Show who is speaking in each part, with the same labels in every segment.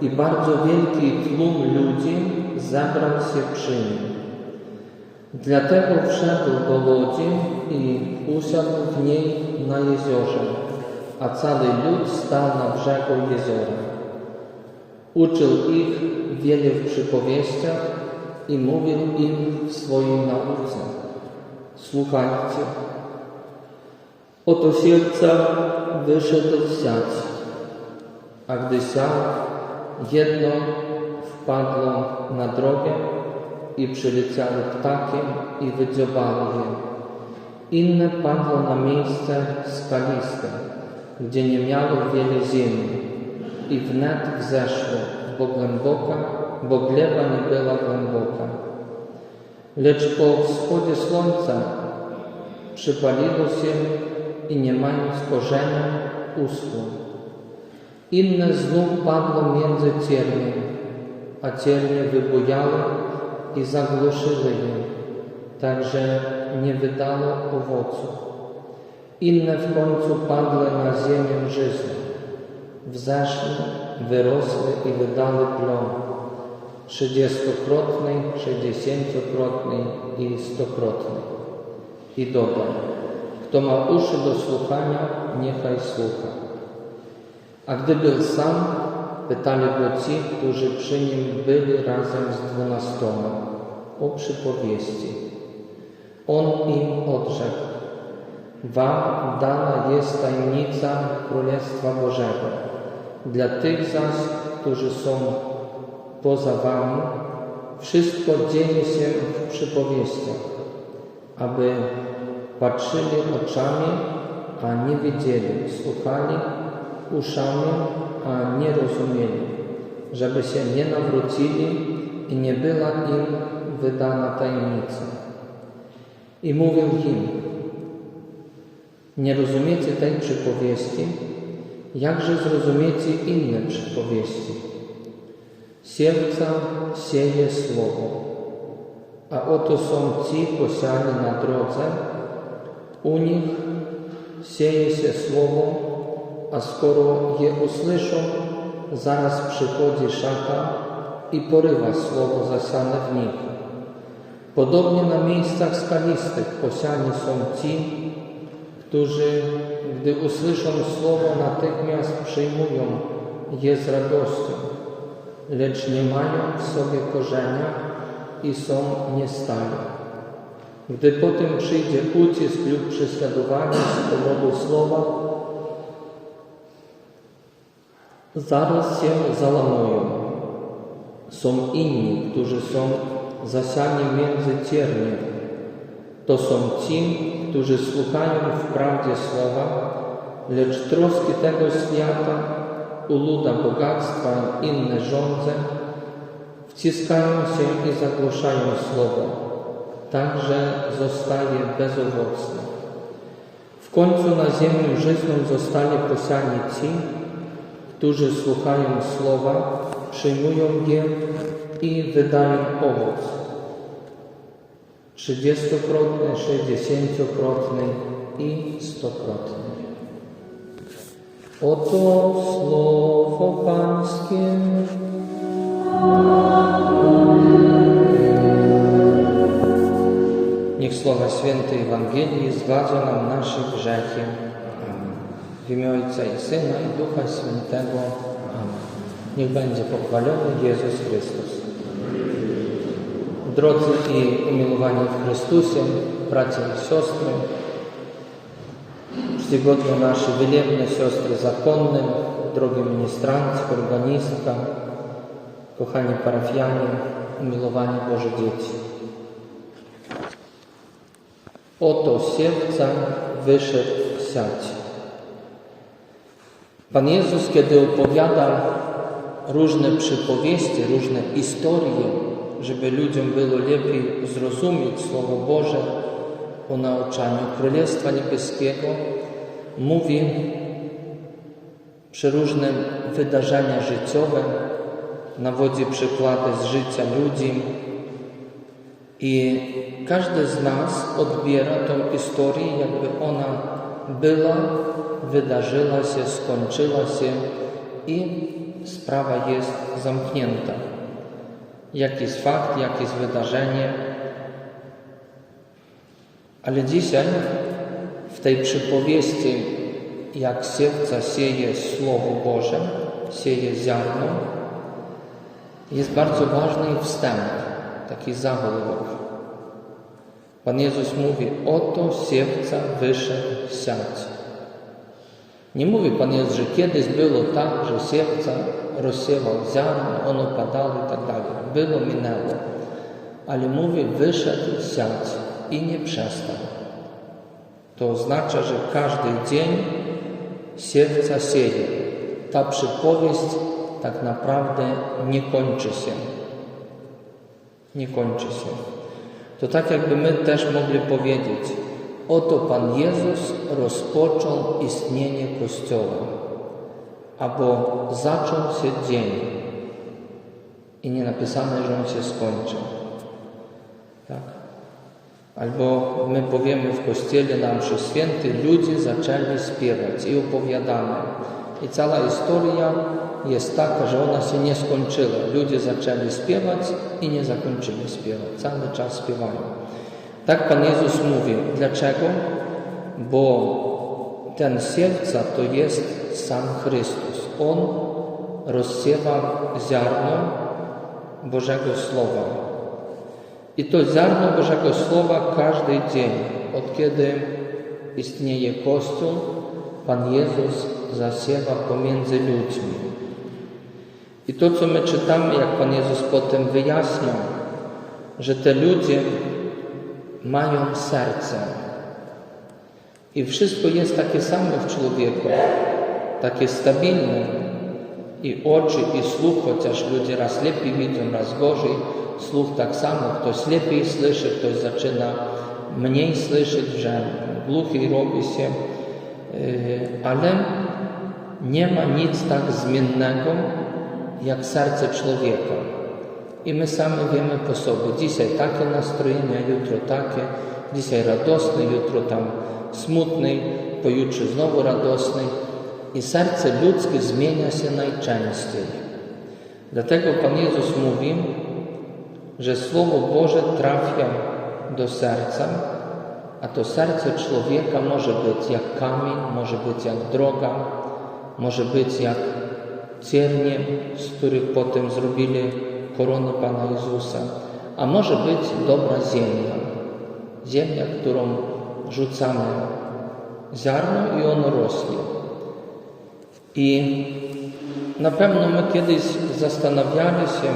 Speaker 1: i bardzo wielki tłum ludzi zebrał się przy nim. Dlatego wszedł do łodzi i usiadł w niej na jeziorze, a cały lud stał na brzegu jeziora. Uczył ich wiele w przypowieściach i mówił im w swojej nauce. Słuchajcie, Oto siewca wyszedł siać, a gdy siał, jedno wpadło na drogę i przyleciały ptakiem i wydziobały je. Inne padło na miejsce skaliste, gdzie nie miało wiele ziemi i wnet wzeszło, bo głęboka, bo gleba nie była głęboka. Lecz po wschodzie słońca przypaliło się i nie mając korzenia uschło. Inne znów padło między ciernie, a ciernie wybujały i zagłuszyły je, tak że nie wydało owocu. Inne w końcu padły na ziemię żyzną. Wzeszły, wyrosły i wydały plon. Trzydziestokrotnej, sześćdziesięciokrotnej i stokrotnej. I dodał, kto ma uszy do słuchania, niechaj słucha. A gdy był sam, pytali go ci, którzy przy nim byli razem z dwunastoma o przypowieści. On im odrzekł, Wam dana jest tajemnica Królestwa Bożego. Dla tych zaś, którzy są poza Wami, wszystko dzieje się w przypowieściach, aby patrzyli oczami, a nie widzieli, słuchali uszami, a nie rozumieli, żeby się nie nawrócili i nie była im wydana tajemnica. I mówił im, nie rozumiecie tej przypowieści, jakże zrozumiecie inne przypowieści. Siewca sieje słowo, a oto są ci posiani na drodze, u nich sieje się słowo, a skoro je usłyszą, zaraz przychodzi szata i porywa słowo zasiane w nich. Podobnie na miejscach skalistych posiani są ci, którzy, gdy usłyszą słowo, natychmiast przyjmują je z radością, lecz nie mają w sobie korzenia i są niestali. Gdy potem przyjdzie ucisk lub prześladowanie z powodu słowa, zaraz się załamują. Są inni, którzy są zasiani między ciernie. To są ci, którzy słuchają wprawdzie słowa, lecz troski tego świata, uluda bogactwa i inne żądze wciskają się i zagłuszają słowo także zostaje bezowocny. W końcu na ziemię żyzną zostali posiani ci, którzy słuchają słowa, przyjmują je i wydają owoc. Trzydziestokrotny, sześćdziesięciokrotny i stokrotny. Oto słowo Pańskie. Niech słowa świętej Ewangelii zgładza nam nasze grzechy. W imię Ojca i Syna i Ducha Świętego. Amen. Niech będzie pochwalony Jezus Chrystus. Drodzy i umilowani w Chrystusie, bracia i siostry, czcigodne nasze wielebne siostry zakonne, drogie ministrantki, organistka, kochani parafianie, umilowani Boże dzieci. Oto siewca wyszedł siać. Pan Jezus, kiedy opowiada różne przypowieści, różne historie, żeby ludziom było lepiej zrozumieć Słowo Boże, o nauczaniu Królestwa Niebieskiego mówi przeróżne wydarzenia życiowe, nawodzi przykłady z życia ludzi i każdy z nas odbiera tą historię, jakby ona była, wydarzyła się, skończyła się i sprawa jest zamknięta. Jaki fakt, jakie wydarzenie. Ale dzisiaj w tej przypowieści, jak serca sieje Słowo Boże, sieje ziarno, jest bardzo ważny wstęp, taki zawód Boży. Pan Jezus mówi, oto serca wyszedł siać. Nie mówi Pan Jezus, że kiedyś było tak, że siewca rozsiewał ziarno, ono padało i tak dalej. Było, minęło. Ale mówi, wyszedł siać i nie przestał. To oznacza, że każdy dzień siewca sieje. Ta przypowieść tak naprawdę nie kończy się. Nie kończy się. To tak jakby my też mogli powiedzieć, oto Pan Jezus rozpoczął istnienie Kościoła, albo zaczął się dzień i nie napisane, że on się skończy. Tak? Albo my powiemy w Kościele na mszy święty, ludzie zaczęli śpiewać i opowiadamy. I cała historia jest taka, że ona się nie skończyła. Ludzie zaczęli śpiewać i nie zakończyli śpiewać. Cały czas śpiewają. Tak Pan Jezus mówi. Dlaczego? Bo ten siewca to jest sam Chrystus. On rozsiewa ziarno Bożego Słowa. I to ziarno Bożego Słowa każdy dzień, od kiedy istnieje Kościół, Pan Jezus zasiewa pomiędzy ludźmi. I to, co my czytamy, jak Pan Jezus potem wyjaśnia, że te ludzie mają serce. I wszystko jest takie samo w człowieku, takie stabilne. I oczy, i słuch, chociaż ludzie raz lepiej widzą, raz gorzej. Słuch tak samo, ktoś lepiej słyszy, ktoś zaczyna mniej słyszeć, że głuchy robi się, ale nie ma nic tak zmiennego jak serce człowieka. I my sami wiemy po sobie, dzisiaj takie nastrojenie, jutro takie, dzisiaj radosny, jutro tam smutny, pojutrze znowu radosny. I serce ludzkie zmienia się najczęściej. Dlatego Pan Jezus mówi, że Słowo Boże trafia do serca, a to serce człowieka może być jak kamień, może być jak droga, może być jak ciernie, z których potem zrobili koronę Pana Jezusa, a może być dobra ziemia. Ziemia, którą rzucamy ziarno i ono rośnie. I na pewno my kiedyś zastanawiali się,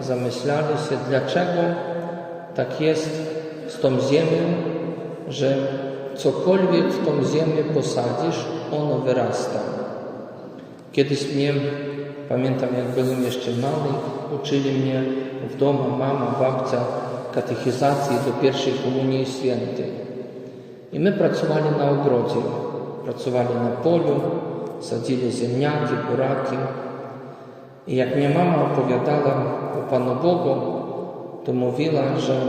Speaker 1: zamyślali się, dlaczego tak jest z tą ziemią, że cokolwiek w tą ziemię posadzisz, ono wyrasta. Kiedyś mnie, pamiętam jak byłem jeszcze mały, uczyli mnie w domu mama, babcia katechizacji do pierwszej komunii świętej. I my pracowali na ogrodzie, pracowali na polu, sadzili ziemniaki, buraki. I jak mnie mama opowiadała o Panu Bogu, to mówiła, że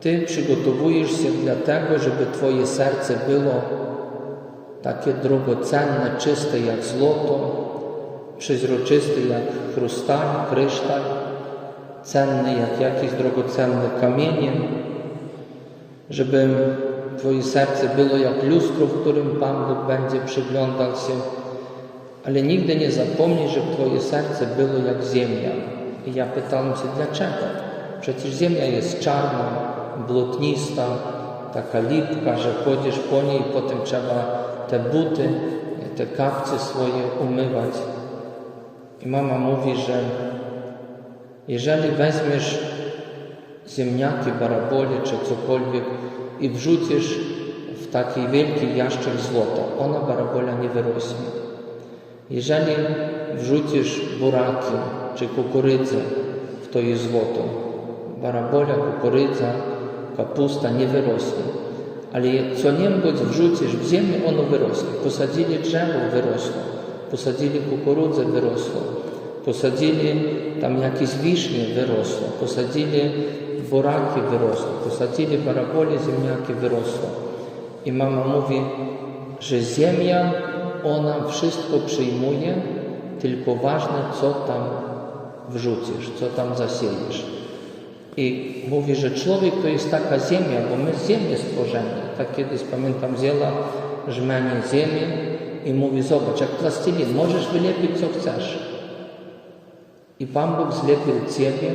Speaker 1: Ty przygotowujesz się dlatego, żeby Twoje serce było takie drogocenne, czyste jak złoto, przezroczysty jak chrustal, kryształ, cenny jak jakieś drogocenne kamienie, żeby Twoje serce było jak lustro, w którym Pan Bóg będzie przyglądał się, ale nigdy nie zapomnij, że Twoje serce było jak ziemia. I ja pytałem się, dlaczego? Przecież ziemia jest czarna, błotnista, taka lipka, że chodzisz po niej i potem trzeba te buty, te kapcie swoje umywać. I mama mówi, że jeżeli weźmiesz ziemniaki, barabole czy cokolwiek i wrzucisz w taki wielki jaszczur złota, ona barabola nie wyrośnie. Jeżeli wrzucisz buraki czy kukurydzę w to jest złoto, barabola, kukurydza, kapusta nie wyrośnie. ale co-niembądź wrzucisz w ziemię, ono wyrośnie. Posadzili drzewo, wyrosło. Posadzili kukurydzę, wyrosło. Posadzili tam jakieś wiśnie, wyrosło. Posadzili buraki, wyrosło. Posadzili barabole, ziemniaki, wyrosło. I mama mówi, że ziemia, ona wszystko przyjmuje, tylko ważne, co tam wrzucisz, co tam zasiejesz. I mówi, że człowiek to jest taka ziemia, bo my z ziemi stworzeni. Tak kiedyś pamiętam, wzięła żmenie ziemię i mówi, zobacz, jak plastilin, możesz wylepić co chcesz. I Pan Bóg zlepił Ciebie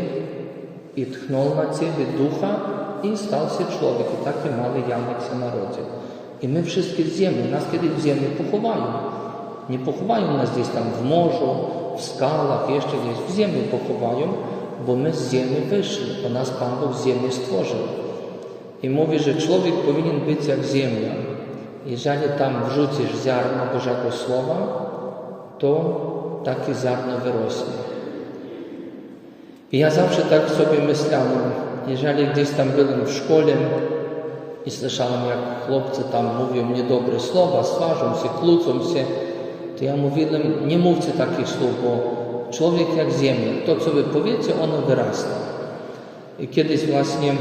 Speaker 1: i tchnął na Ciebie ducha i stał się człowiek. I taki mały Janek się narodził. I my wszystkie z ziemi, nas kiedyś w ziemi pochowają. Nie pochowają nas gdzieś tam w morzu, w skalach, jeszcze gdzieś w ziemi pochowają, bo my z ziemi wyszli, bo nas Pan Bóg z ziemi stworzył. I mówi, że człowiek powinien być jak ziemia. Jeżeli tam wrzucisz ziarno Bożego Słowa, to takie ziarno wyrośnie. I ja zawsze tak sobie myślałem, jeżeli gdzieś tam byłem w szkole i słyszałem, jak chłopcy tam mówią niedobre słowa, swarzą się, kłócą się, to ja mówiłem, nie mówcie takich słów, bo człowiek jak ziemia, to co wy powiecie, ono wyrasta. I kiedyś właśnie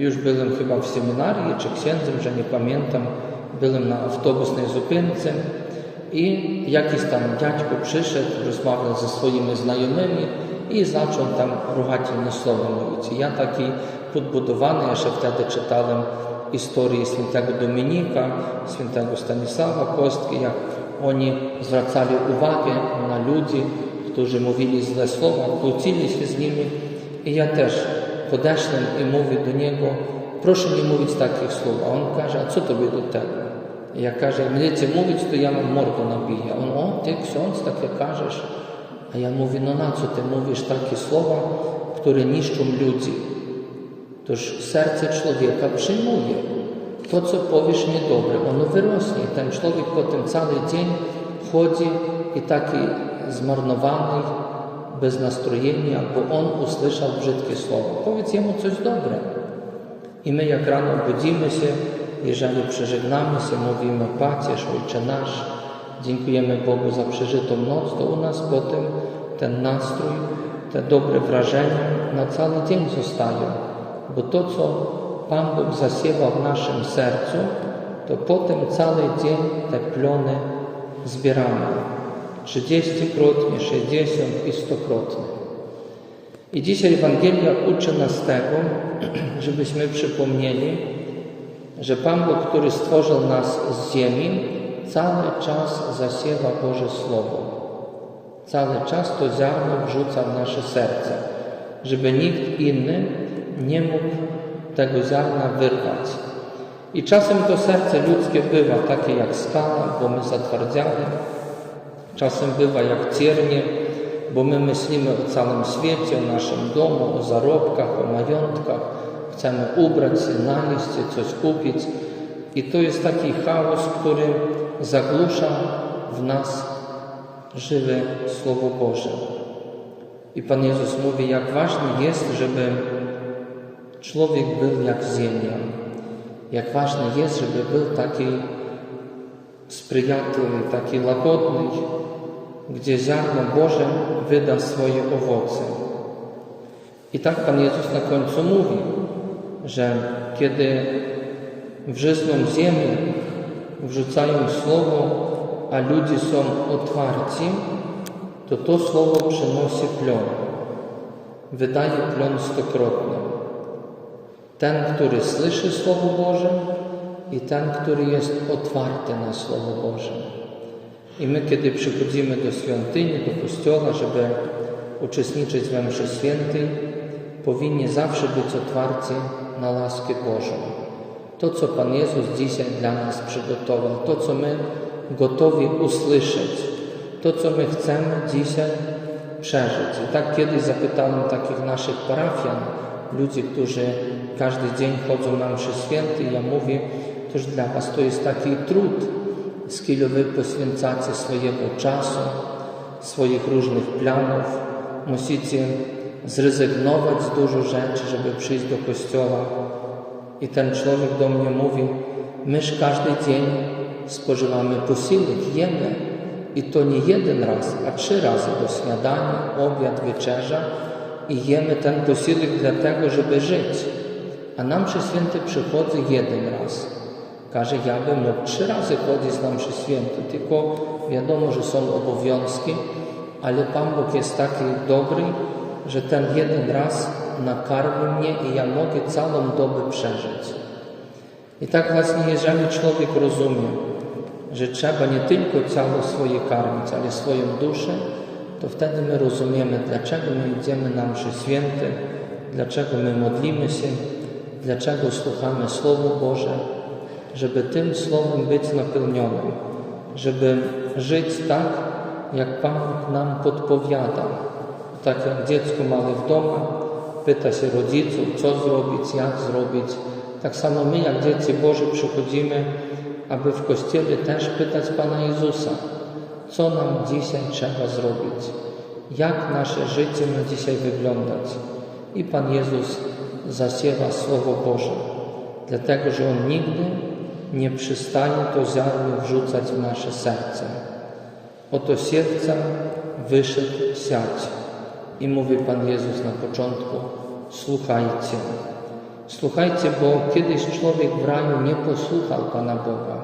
Speaker 1: już byłem chyba w seminarii czy księdzem, że nie pamiętam, byłem na autobusnej zupynce i jakiś tam dziadźko przyszedł, rozmawiał ze swoimi znajomymi i zaczął tam ruchательne słowa mówić. Ja taki podbudowany, jeszcze wtedy czytałem historię świętego Dominika, świętego Stanisława Kostki, jak oni zwracali uwagę na ludzi, którzy mówili złe słowa, kłócili się z nimi. I ja też podeszłem i mówię do niego, proszę nie mówić takich słów. A on każe, a co tobie do tego? I ja każę, jak będziecie mówić, to ja mam mordę nabiję. A on, o, ty ksiądz takie każesz? A ja mówię, no na co ty mówisz takie słowa, które niszczą ludzi? Toż serce człowieka przyjmuje. To, co powiesz niedobre, ono wyrośnie. Ten człowiek potem cały dzień chodzi i taki zmarnowany, bez nastrojenia, bo on usłyszał brzydkie słowo. Powiedz jemu coś dobre. I my jak rano budzimy się, jeżeli przeżegnamy się, mówimy Pacierz, Ojcze nasz, dziękujemy Bogu za przeżytą noc, to u nas potem ten nastrój, te dobre wrażenia na cały dzień zostają. Bo to, co Pan Bóg zasiewa w naszym sercu, to potem cały dzień te plony zbieramy. Trzydzieścikrotnie, sześćdziesiąt i stokrotnie. I dzisiaj Ewangelia uczy nas tego, żebyśmy przypomnieli, że Pan Bóg, który stworzył nas z ziemi, cały czas zasiewa Boże Słowo. Cały czas to ziarno wrzuca w nasze serce, żeby nikt inny nie mógł tego ziarna wyrwać. I czasem to serce ludzkie bywa takie jak skała, bo my zatwardziamy. Czasem bywa jak ciernie, bo my myślimy o całym świecie, o naszym domu, o zarobkach, o majątkach. Chcemy ubrać się, najeść się, coś kupić. I to jest taki chaos, który zagłusza w nas żywe Słowo Boże. I Pan Jezus mówi, jak ważne jest, żeby człowiek był jak ziemia. Jak ważne jest, żeby był taki sprzyjatliwy, taki łagodny, gdzie ziarno Boże wyda swoje owoce. I tak Pan Jezus na końcu mówi, że kiedy wrzysną ziemię, wrzucają słowo, a ludzie są otwarci, to to słowo przynosi plon. Wydaje plon stokrotny. Ten, który słyszy Słowo Boże i ten, który jest otwarty na Słowo Boże. I my, kiedy przychodzimy do świątyni, do kościoła, żeby uczestniczyć w mszy świętej, powinni zawsze być otwarci na łaskę Bożą. To, co Pan Jezus dzisiaj dla nas przygotował, to, co my gotowi usłyszeć, to, co my chcemy dzisiaj przeżyć. I tak kiedyś zapytałem takich naszych parafian, ludzi, którzy każdy dzień chodzą na mszy święty, ja mówię, dla Was to jest taki trud, z kiedy Wy poświęcacie swojego czasu, swoich różnych planów, musicie zrezygnować z dużo rzeczy, żeby przyjść do kościoła. I ten człowiek do mnie mówi, myż każdy dzień spożywamy posiłek, jemy. I to nie jeden raz, a trzy razy do śniadania, obiad, wieczerza. I jemy ten posiłek dlatego, żeby żyć. A na mszy święty przychodzę jeden raz. Każe, ja bym mógł trzy razy chodzić na mszy święty, tylko wiadomo, że są obowiązki, ale Pan Bóg jest taki dobry, że ten jeden raz nakarmi mnie i ja mogę całą dobę przeżyć. I tak właśnie, jeżeli człowiek rozumie, że trzeba nie tylko ciało swoje karmić, ale swoją duszę, to wtedy my rozumiemy, dlaczego my idziemy na mszy święte, dlaczego my modlimy się, dlaczego słuchamy Słowo Boże, żeby tym Słowem być napełnionym, żeby żyć tak, jak Pan nam podpowiada. Tak jak dziecko małe w domu pyta się rodziców, co zrobić, jak zrobić. Tak samo my, jak dzieci Boże, przychodzimy, aby w Kościele też pytać Pana Jezusa, co nam dzisiaj trzeba zrobić, jak nasze życie ma dzisiaj wyglądać. I Pan Jezus zasiewa Słowo Boże, dlatego że On nigdy nie przystanie to ziarno wrzucać w nasze serce. Oto siewca wyszedł siać. I mówi Pan Jezus na początku, słuchajcie. Słuchajcie, bo kiedyś człowiek w raju nie posłuchał Pana Boga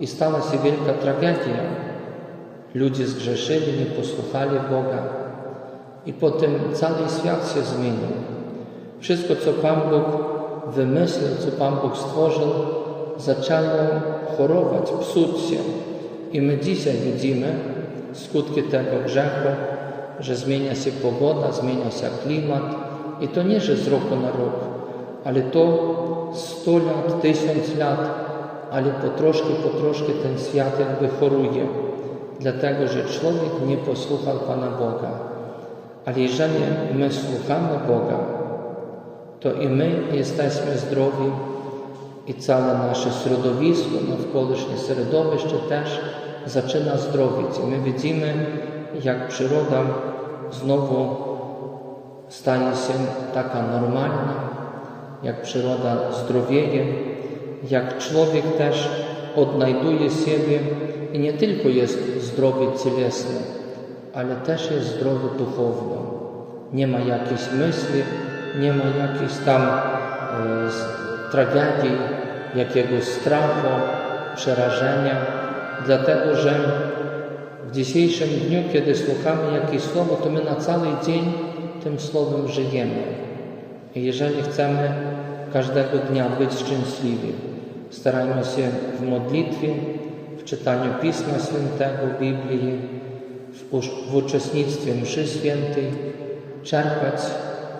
Speaker 1: i stała się wielka tragedia. Ludzie zgrzeszyli, nie posłuchali Boga i potem cały świat się zmienił. Wszystko, co Pan Bóg wymyślił, co Pan Bóg stworzył, zaczęło chorować, psuć się. I my dzisiaj widzimy skutki tego grzechu, że zmienia się pogoda, zmienia się klimat. I to nie, że z roku na rok, ale to 100 lat, 1000 lat, ale po troszkę, po troszkę ten świat jakby choruje. Dlatego, że człowiek nie posłuchał Pana Boga. Ale jeżeli my słuchamy Boga, to i my jesteśmy zdrowi i całe nasze środowisko, no, nawkolisznie środowisko też zaczyna zdrowieć. I my widzimy, jak przyroda znowu staje się taka normalna, jak przyroda zdrowieje, jak człowiek też odnajduje siebie i nie tylko jest zdrowy cielesny, ale też jest zdrowy duchowny. Nie ma jakiejś myśli, nie ma jakiejś tam e, tragedii, jakiegoś strachu, przerażenia, dlatego że w dzisiejszym dniu, kiedy słuchamy jakieś słowo, to my na cały dzień tym słowem żyjemy. I jeżeli chcemy każdego dnia być szczęśliwi, starajmy się w modlitwie, w czytaniu Pisma Świętego, Biblii, w, uczestnictwie mszy świętej, czerpać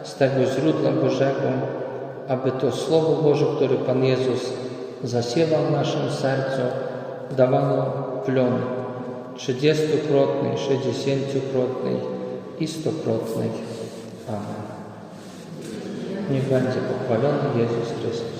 Speaker 1: z tego źródła Bożego, aby to Słowo Boże, które Pan Jezus zasiewał w naszym sercu, dawało plon trzydziestokrotnej, sześćdziesięciokrotnej i stokrotnej. Amen. Niech będzie pochwalony Jezus Chrystus.